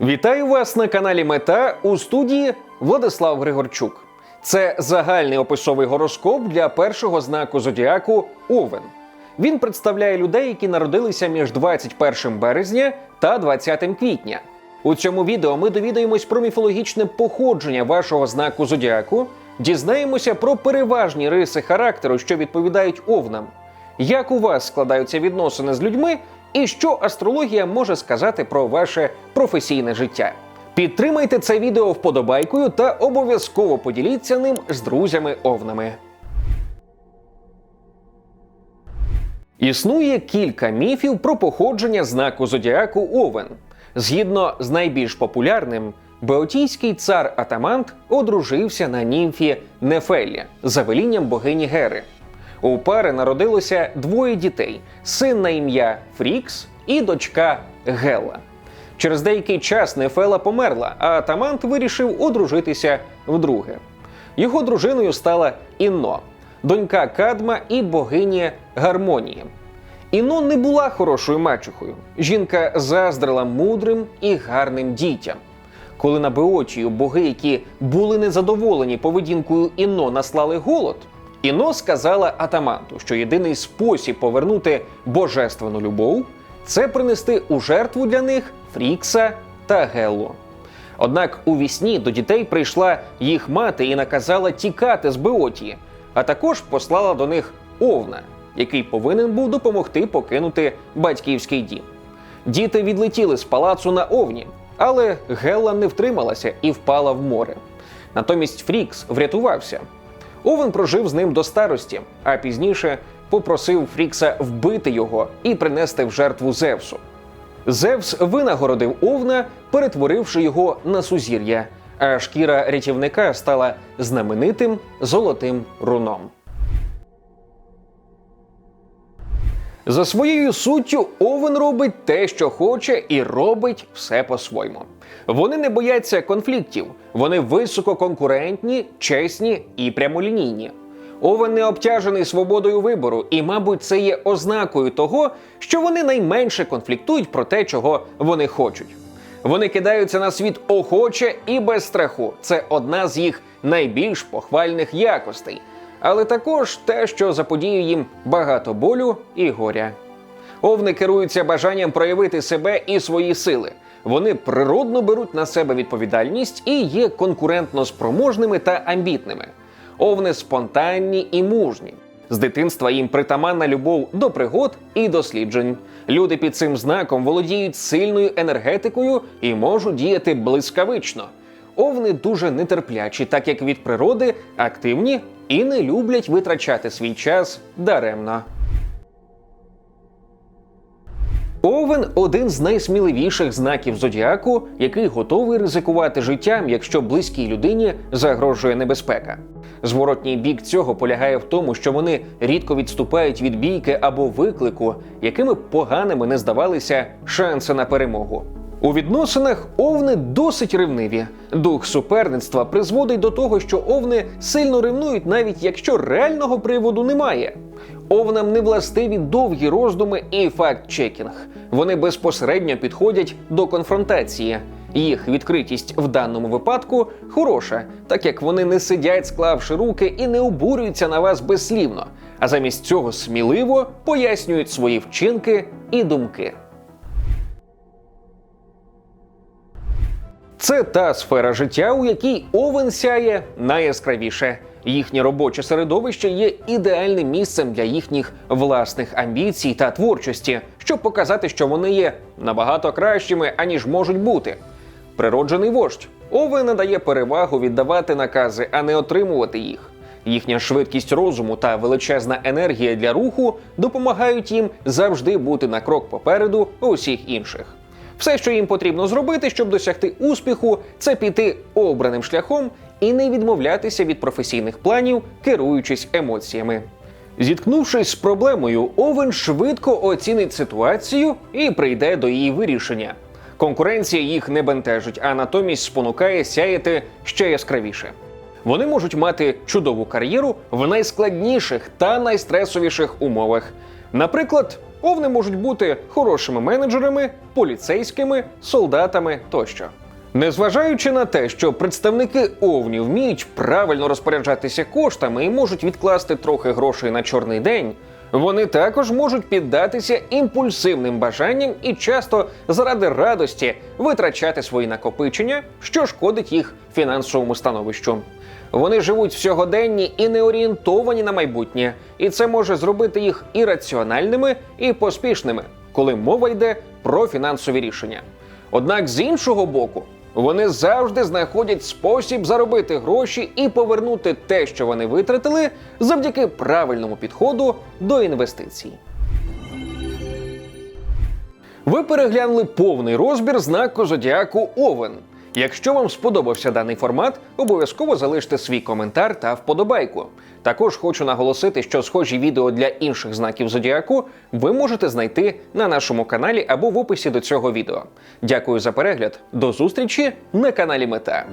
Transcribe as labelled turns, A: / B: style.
A: Вітаю вас на каналі Мета у студії Владислав Григорчук. Це загальний описовий гороскоп для першого знаку зодіаку Овен. Він представляє людей, які народилися між 21 березня та 20 квітня. У цьому відео ми довідаємось про міфологічне походження вашого знаку зодіаку, дізнаємося про переважні риси характеру, що відповідають овнам, як у вас складаються відносини з людьми, і що астрологія може сказати про ваше професійне життя. Підтримайте це відео вподобайкою та обов'язково поділіться ним з друзями овнами. Існує кілька міфів про походження знаку зодіаку Овен. Згідно з найбільш популярним, Беотійський цар Атамант одружився на німфі Нефелі за велінням богині Гери. У пари народилося двоє дітей: син на ім'я Фрікс і дочка Гела. Через деякий час Нефела померла, а Атамант вирішив одружитися вдруге. Його дружиною стала Інно, донька Кадма і богині Гармонії. Інно не була хорошою мачухою. Жінка заздрила мудрим і гарним дітям. Коли на Беотію боги, які були незадоволені поведінкою Інно, наслали голод, Іно сказала Атаманту, що єдиний спосіб повернути божественну любов це принести у жертву для них Фрікса та Геллу. Однак у вісні до дітей прийшла їх мати і наказала тікати з Беотії, а також послала до них Овна, який повинен був допомогти покинути батьківський дім. Діти відлетіли з палацу на Овні, але Гелла не втрималася і впала в море. Натомість Фрікс врятувався. Овен прожив з ним до старості, а пізніше попросив Фрікса вбити його і принести в жертву Зевсу. Зевс винагородив Овна, перетворивши його на сузір'я, а шкіра рятівника стала знаменитим золотим руном. За своєю суттю Овен робить те, що хоче, і робить все по-своєму. Вони не бояться конфліктів, вони висококонкурентні, чесні і прямолінійні. Овен не обтяжений свободою вибору, і, мабуть, це є ознакою того, що вони найменше конфліктують про те, чого вони хочуть. Вони кидаються на світ охоче і без страху. Це одна з їх найбільш похвальних якостей, але також те, що заподіює їм багато болю і горя. Овни керуються бажанням проявити себе і свої сили. Вони природно беруть на себе відповідальність і є конкурентно спроможними та амбітними. Овни спонтанні і мужні. З дитинства їм притаманна любов до пригод і досліджень. Люди під цим знаком володіють сильною енергетикою і можуть діяти блискавично. Овни дуже нетерплячі, так як від природи активні і не люблять витрачати свій час даремно. Овен один з найсміливіших знаків зодіаку, який готовий ризикувати життям, якщо близькій людині загрожує небезпека. Зворотній бік цього полягає в тому, що вони рідко відступають від бійки або виклику, якими поганими не здавалися шанси на перемогу. У відносинах овни досить ревниві. Дух суперництва призводить до того, що овни сильно ревнують, навіть якщо реального приводу немає. Овнам не властиві довгі роздуми і факт-чекінг. Вони безпосередньо підходять до конфронтації. Їх відкритість в даному випадку хороша, так як вони не сидять, склавши руки і не обурюються на вас безслівно, а замість цього сміливо пояснюють свої вчинки і думки. Це та сфера життя, у якій овен сяє найяскравіше. Їхнє робоче середовище є ідеальним місцем для їхніх власних амбіцій та творчості, щоб показати, що вони є набагато кращими, аніж можуть бути. Природжений вождь овен надає перевагу віддавати накази, а не отримувати їх. Їхня швидкість розуму та величезна енергія для руху допомагають їм завжди бути на крок попереду усіх інших. Все, що їм потрібно зробити, щоб досягти успіху, це піти обраним шляхом і не відмовлятися від професійних планів, керуючись емоціями. Зіткнувшись з проблемою, Овен швидко оцінить ситуацію і прийде до її вирішення. Конкуренція їх не бентежить, а натомість спонукає сяяти ще яскравіше. Вони можуть мати чудову кар'єру в найскладніших та найстресовіших умовах. Наприклад, овни можуть бути хорошими менеджерами, поліцейськими, солдатами тощо. Незважаючи на те, що представники овні вміють правильно розпоряджатися коштами і можуть відкласти трохи грошей на чорний день, вони також можуть піддатися імпульсивним бажанням і часто заради радості витрачати свої накопичення, що шкодить їх фінансовому становищу. Вони живуть в сьогоденні і не орієнтовані на майбутнє, і це може зробити їх і і поспішними, коли мова йде про фінансові рішення. Однак з іншого боку, вони завжди знаходять спосіб заробити гроші і повернути те, що вони витратили, завдяки правильному підходу до інвестицій. Ви переглянули повний розбір знаку зодіаку Овен. Якщо вам сподобався даний формат, обов'язково залиште свій коментар та вподобайку. Також хочу наголосити, що схожі відео для інших знаків зодіаку ви можете знайти на нашому каналі або в описі до цього відео. Дякую за перегляд. До зустрічі на каналі Мета.